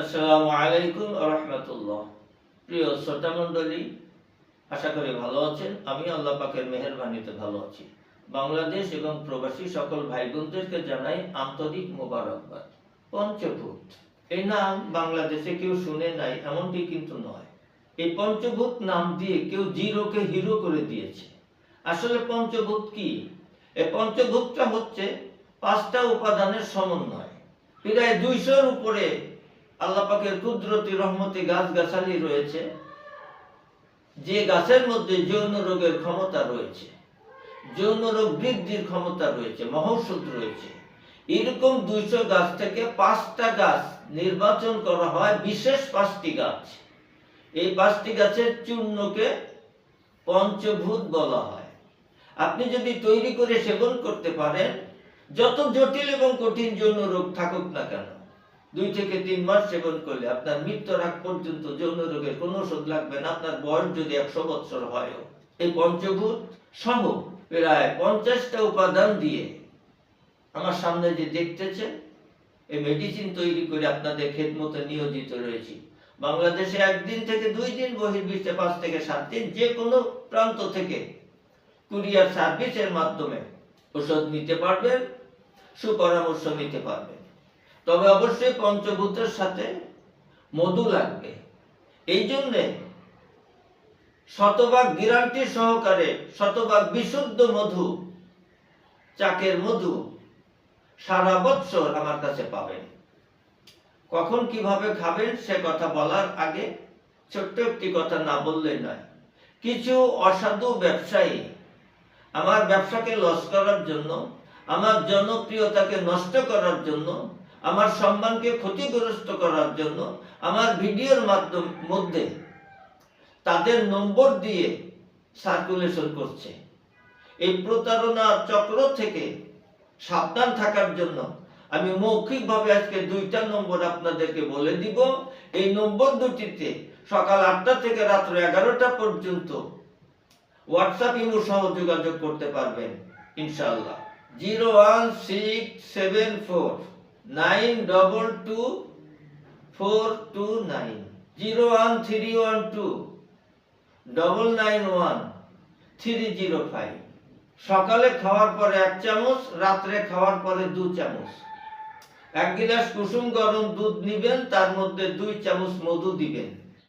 আসসালামু আলাইকুম রহমতুল্লাহ। প্রিয় শ্রোতা মণ্ডলী আশা করি ভালো আছেন। আমি আল্লাহ পাকের মেহরবানিতে ভালো আছি। বাংলাদেশ এবং প্রবাসী সকল ভাই বোনদেরকে জানাই আন্তরিক মোবারকবাদ। পঞ্চভূত। এই নাম বাংলাদেশে কেউ শুনে নাই, এমনটি কিন্তু নয়। এই পঞ্চভূত নাম দিয়ে কেউ জিরোকে হিরো করে দিয়েছে। আসলে পঞ্চভূত কি? এই পঞ্চভূতটা হচ্ছে পাঁচটা উপাদানের সমন্বয়। প্রায় দুইশোর উপরে আল্লাহ পাকের কুদরতি রহমতি গাছ গাছালি রয়েছে। যে গাছের মধ্যে যৌন রোগের ক্ষমতা রয়েছে, যৌন রোগ বৃদ্ধির ক্ষমতা রয়েছে, মহৌষধ রয়েছে। এরকম দুইশো গাছ থেকে পাঁচটা গাছ নির্বাচন করা হয়, বিশেষ পাঁচটি গাছ। এই পাঁচটি গাছের চূর্ণকে পঞ্চভূত বলা হয়। আপনি যদি তৈরি করে সেবন করতে পারেন, যত জটিল এবং কঠিন যৌন রোগ থাকুক না কেন দুই থেকে তিন মাস সেবন করলে আপনার মৃত্যুর আগ পর্যন্ত যৌন রোগের কোনো ওষুধ লাগবে না, আপনার বয়স যদি একশো বছর হয়ও এই পঞ্চভূত সহ প্রায় পঞ্চাশটা উপাদান দিয়ে আমার সামনে যে দেখতেছেন এই মেডিসিন তৈরি করে আপনাদের খেদমতে নিয়োজিত রয়েছি। বাংলাদেশে একদিন থেকে দুই দিন বহির্বিশ্বে পাঁচ থেকে সাত দিন যে কোনো প্রান্ত থেকে কুরিয়ার সার্ভিসের মাধ্যমে ওষুধ নিতে পারবেন, সুপরামর্শ নিতে পারবেন। তবে অবশ্যই পঞ্চভূতের সাথে মধু লাগবে। এই জন্যে শতভাগ গ্যারান্টি সহকারে শতভাগ বিশুদ্ধ মধু, চাকের মধু সারা বৎসর আমার কাছে পাবেন। কখন কীভাবে খাবেন সে কথা বলার আগে ছোট্ট একটি কথা না বললেই নয়। কিছু অসাধু ব্যবসায়ী আমার ব্যবসাকে লস করার জন্য, আমার জনপ্রিয়তাকে নষ্ট করার জন্য আমার সম্মানকে ক্ষতিগ্রস্ত করার জন্য আমার ভিডিওর মাধ্যম, মধ্যে তাদের নম্বর দিয়ে সার্কুলেশন করছে। এই প্রতারণা চক্র থেকে সাবধান থাকার জন্য আমি মৌখিকভাবে আজকে দুইটা নম্বর আপনাদেরকে বলে দিব। এই নম্বর দুটিতে সকাল আটটা থেকে রাত্র এগারোটা পর্যন্ত হোয়াটসঅ্যাপ ইমো সহ যোগাযোগ করতে পারবেন ইনশাল্লাহ zero one six seven four nine double two four two nine zero one three one two double nine one three zero five সকালে খাওয়ার পরে এক চামচ, রাত্রে খাওয়ার পরে দু চামচ। এক গিলাস কুসুম গরম দুধ নিবেন, তার মধ্যে দুই চামচ মধু দিবেন।